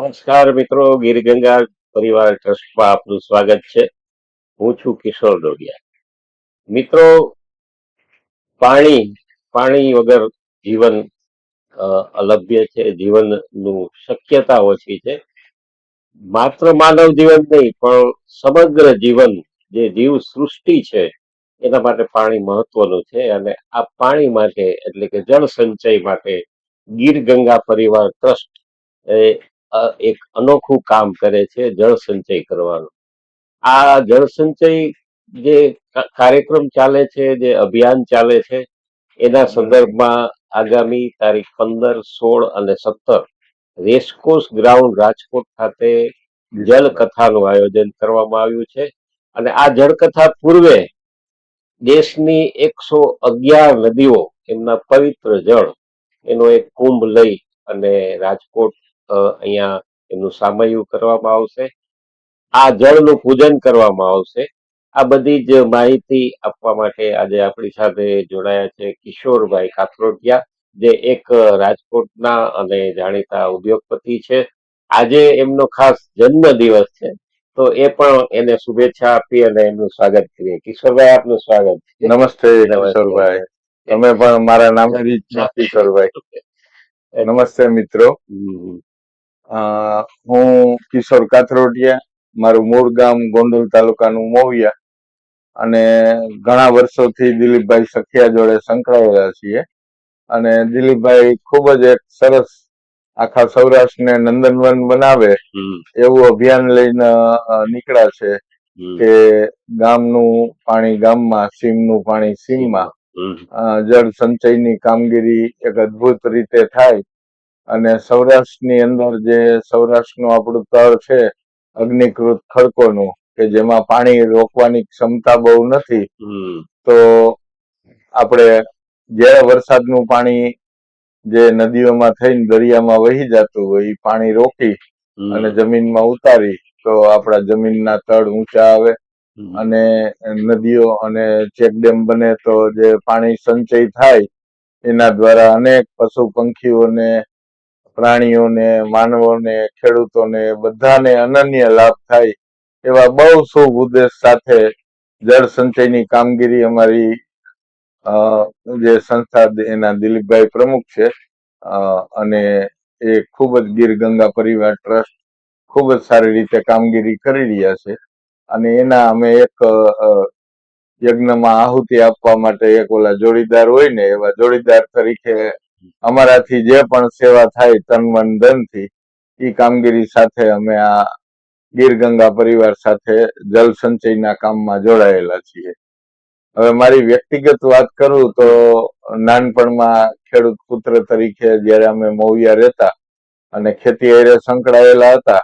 નમસ્કાર મિત્રો, ગીર ગંગા પરિવાર ટ્રસ્ટમાં આપનું સ્વાગત છે. હું છું કિશોર ડોડિયા મિત્રો, પાણી પાણી વગર જીવન અલભ્ય છે. જીવનનું શક્યતા ઓછી છે. માત્ર માનવ જીવન નહીં, પણ સમગ્ર જીવન જે જીવ સૃષ્ટિ છે, એના માટે પાણી મહત્વનું છે. અને આ પાણી માટે, એટલે કે જળ સંચય માટે ગીર ગંગા પરિવાર ટ્રસ્ટ એ એક અનોખું કામ કરે છે જળ સંચય કરવાનું. આ જળ સંચય જે કાર્યક્રમ ચાલે છે, જે અભિયાન ચાલે છે, એના સંદર્ભમાં આગામી તારીખ પંદર, સોળ અને સત્તર રેસકોર્સ ગ્રાઉન્ડ રાજકોટ ખાતે જલ કથાનું આયોજન કરવામાં આવ્યું છે. અને આ જળકથા પૂર્વે દેશની એકસો અગિયાર નદીઓ, એમના પવિત્ર જળ, એનો એક કુંભ લઈ અને રાજકોટ અહીંયા એમનું સામયું કરવામાં આવશે. આ જળનું પૂજન કરવામાં આવશે. આ બધી જ માહિતી આપવા માટે આજે આપણી સાથે જોડાયા છે કિશોરભાઈ કાથરોટિયા જે એક રાજકોટના અને જાણીતા ઉદ્યોગપતિ છે. આજે એમનો ખાસ જન્મ દિવસ છે. તો એ પણ એને શુભેચ્છા આપી અને એમનું સ્વાગત કરીએ. કિશોરભાઈ આપનું સ્વાગત. નમસ્તે. કિશોરભાઈ. તમે પણ મારા નામે કિશોરભાઈ. નમસ્તે મિત્રો. હું કિશોર કાથરોટિયા મારું મૂળ ગામ ગોંડલ તાલુકાનું મોવિયા અને ઘણા વર્ષોથી દિલીપભાઈ સખિયા જોડે સંકળાયેલા છીએ. અને દિલીપભાઈ ખૂબ જ એક સરસ આખા સૌરાષ્ટ્રને નંદનવન બનાવે એવું અભિયાન લઈને નીકળ્યા છે કે ગામનું પાણી ગામમાં સીમનું પાણી સીમમાં જળ સંચયની કામગીરી એક અદ્ભુત રીતે થાય અને સૌરાષ્ટ્રની અંદર જે સૌરાષ્ટ્રનું આપણું તળ છે અગ્નિકૃત ખડકોનું કે જેમાં પાણી રોકવાની ક્ષમતા બહુ નથી તો આપણે જ્યારે વરસાદનું પાણી જે નદીઓમાં થઈને દરિયામાં વહી જતું હોય એ પાણી રોકી અને જમીનમાં ઉતારી તો આપણા જમીનના તળ ઊંચા આવે અને નદીઓ અને ચેકડેમ બને તો જે પાણી સંચય થાય એના દ્વારા અનેક પશુ પંખીઓને પ્રાણીઓને, માનવોને, ખેડૂતોને બધાને અનન્ય લાભ થાય એવા બહુ શુભ ઉદ્દેશ સાથે જળ સંચયની કામગીરી અમારી જે સંસ્થા એના દિલીપભાઈ પ્રમુખ છે અને એ ખૂબ જ ગીર ગંગા પરિવાર ટ્રસ્ટ ખૂબ જ સારી રીતે કામગીરી કરી રહ્યા છે. અને એના અમે એક યજ્ઞમાં આહુતિ આપવા માટે એક ઓલા જોડીદાર હોય ને, એવા જોડીદાર તરીકે અમારાથી જે પણ સેવા થાય તન મન ધનથી એ કામગીરી સાથે અમે આ ગીર ગંગા પરિવાર સાથે જલ સંચયના કામમાં જોડાયેલા છીએ. હવે મારી વ્યક્તિગત વાત કરું તો નાનપણમાં ખેડૂત પુત્ર તરીકે જ્યારે અમે મોવિયા રહેતા અને ખેતી હારે સંકળાયેલા હતા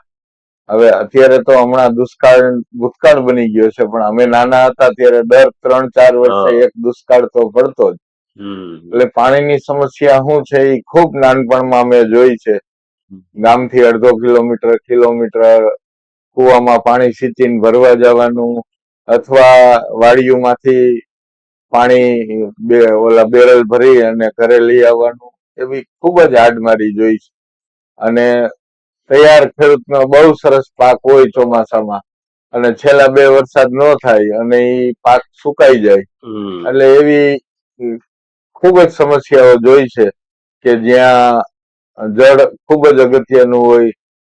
હવે અત્યારે તો હમણાં દુષ્કાળ ભૂતકાળ બની ગયો છે પણ અમે નાના હતા ત્યારે દર ત્રણ ચાર વર્ષે એક દુષ્કાળ તો પડતો જ. એટલે પાણીની સમસ્યા શું છે એ ખૂબ નાનપણમાં અમે જોઈ છે. ગામથી અડધો કિલોમીટર કિલોમીટર કુવામાં પાણી સિંચીને ભરવા જવાનું અથવા વાડીઓમાંથી પાણી બે ઓલા બેરલ ભરી અને ઘરે લઈ આવવાનું એવી ખૂબ જ હાડમારી જોઈ છે. અને તૈયાર ખેડૂતનો બહુ સરસ પાક હોય ચોમાસામાં અને છેલ્લા બે વરસાદ ન થાય અને એ પાક સુકાઈ જાય. એટલે એવી ખૂબ જ સમસ્યાઓ જોઈ છે કે જ્યાં જળ ખૂબ જ અગત્યનું હોય,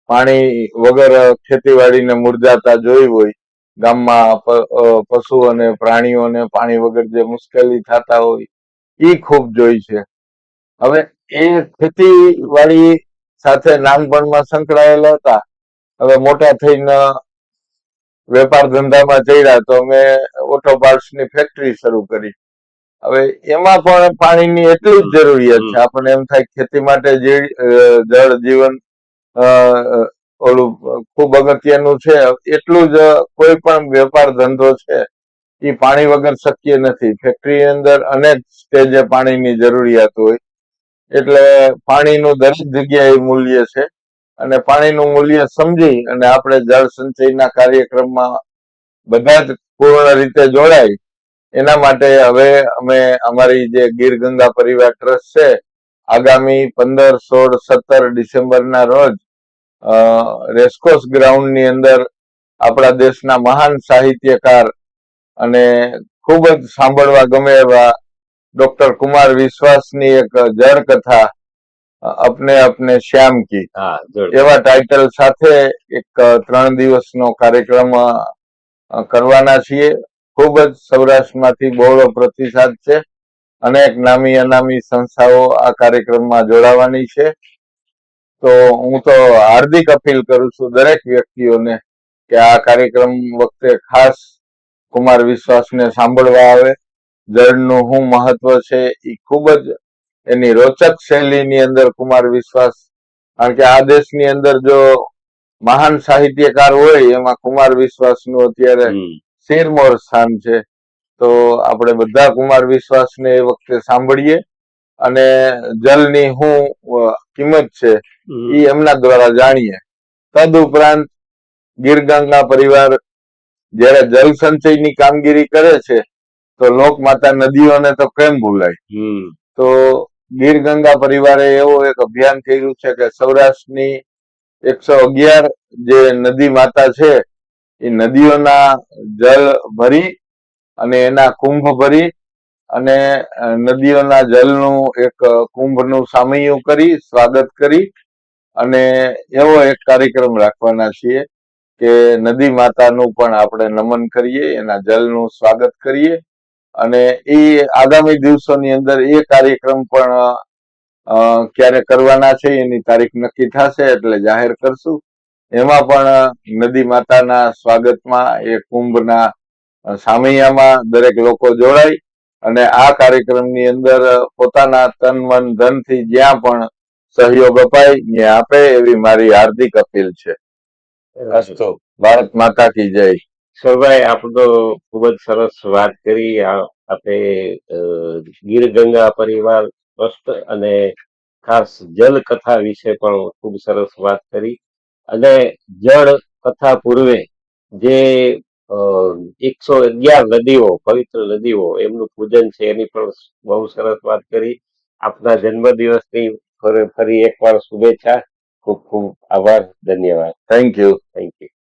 પાણી વગર ખેતીવાડીને મુરઝાતા જોઈ હોય, ગામમાં પશુ અને પ્રાણીઓને પાણી વગર જે મુશ્કેલી થતા હોય એ ખૂબ જોઈ છે. હવે એ ખેતીવાડી સાથે નાનપણમાં સંકળાયેલા હતા, હવે મોટા થઈને વેપાર ધંધામાં ચડ્યા તો અમે ઓટો પાર્ટ્સની ફેક્ટરી શરૂ કરી. હવે એમાં પણ પાણીની એટલી જ જરૂરિયાત છે. આપણને એમ થાય ખેતી માટે જે જળ જીવન ઓલું ખૂબ અગત્યનું છે. એટલું જ કોઈ પણ વેપાર ધંધો છે એ પાણી વગર શક્ય નથી. ફેક્ટરી અંદર અનેક સ્ટેજે પાણીની જરૂરિયાત હોય. એટલે પાણીનું દરેક જગ્યાએ મૂલ્ય છે. અને પાણીનું મૂલ્ય સમજી અને આપણે જળ સંચયના કાર્યક્રમમાં બધા જ પૂર્ણ રીતે જોડાય એના માટે હવે અમે અમારી જે ગીર ગંગા પરિવાર ટ્રસ્ટ છે આગામી પંદર સોળ સત્તર ડિસેમ્બરના રોજ રેસકોર્સ ગ્રાઉન્ડની અંદર આપણા દેશના મહાન સાહિત્યકાર અને ખૂબ જ સાંભળવા ગમે એવા ડોક્ટર કુમાર વિશ્વાસની એક જળ કથા અપને અપને શ્યામ કી. હા એવા ટાઇટલ સાથે એક ત્રણ દિવસનો કાર્યક્રમ કરવાના છીએ. ખૂબ જ સૌરાષ્ટ્રમાંથી બહોળો પ્રતિસાદ છે અનેક નામી અનામી સંસ્થાઓ આ કાર્યક્રમમાં જોડાવાની છે તો હું તો હાર્દિક અપીલ કરું છું દરેક વ્યક્તિઓને કે આ કાર્યક્રમ વખતે ખાસ કુમાર વિશ્વાસને સાંભળવા આવે જળનું શું મહત્વ છે એ ખૂબ જ એની રોચક શૈલીની અંદર કુમાર વિશ્વાસ, કારણ કે આ દેશની અંદર જો મહાન સાહિત્યકાર હોય એમાં કુમાર વિશ્વાસનું અત્યારે. શેરમોર સ્થાન છે. તો આપણે બધા કુમાર વિશ્વાસને એ વખતે સાંભળીએ. અને જલની શું કિંમત છે એ એમના દ્વારા જાણીએ. તદ ઉપરાંત ગીર ગંગા પરિવાર જયારે જલ સંચયની કામગીરી કરે છે તો લોકમાતા નદીઓને તો કેમ ભૂલાય? તો ગીર ગંગા પરિવારે એવો એક અભિયાન કર્યું છે કે સૌરાષ્ટ્રની એકસો અગિયાર જે નદી માતા છે એ નદીઓના જળ ભરી અને એના કુંભ ભરી અને નદીઓના જળનું એક કુંભનું સામયું કરી, સ્વાગત કરી અને એવો એક કાર્યક્રમ રાખવાના છીએ કે નદી માતાનું પણ આપણે નમન કરીએ, એના જલનું સ્વાગત કરીએ અને એ આગામી દિવસોની અંદર એ કાર્યક્રમ પણ ક્યારે કરવાના છે એની તારીખ નક્કી થશે એટલે જાહેર કરશું. એમાં પણ નદી માતાના સ્વાગતમાં એ કુંભના સામૈયામાં દરેક લોકો જોડાય અને આ કાર્યક્રમની અંદર પોતાના તન મન ધનથી જ્યાં પણ સહયોગ અપાય ને આપે એવી મારી હાર્દિક અપીલ છે. અસ્તુ. ભારત માતા કી જય. સરભાઈ આપણે તો ખૂબ જ સરસ વાત કરી. આપણે ગીર ગંગા પરિવાર ટ્રસ્ટ અને ખાસ જલ કથા વિશે પણ ખૂબ સરસ વાત કરી. અને જળ કથા પૂર્વે જે એકસો અગિયાર નદીઓ પવિત્ર નદીઓ એમનું પૂજન છે એની પણ બહુ સરસ વાત કરી. આપના જન્મદિવસની ફરી ફરી એકવાર શુભેચ્છા. ખૂબ ખૂબ આભાર ધન્યવાદ. Thank you thank you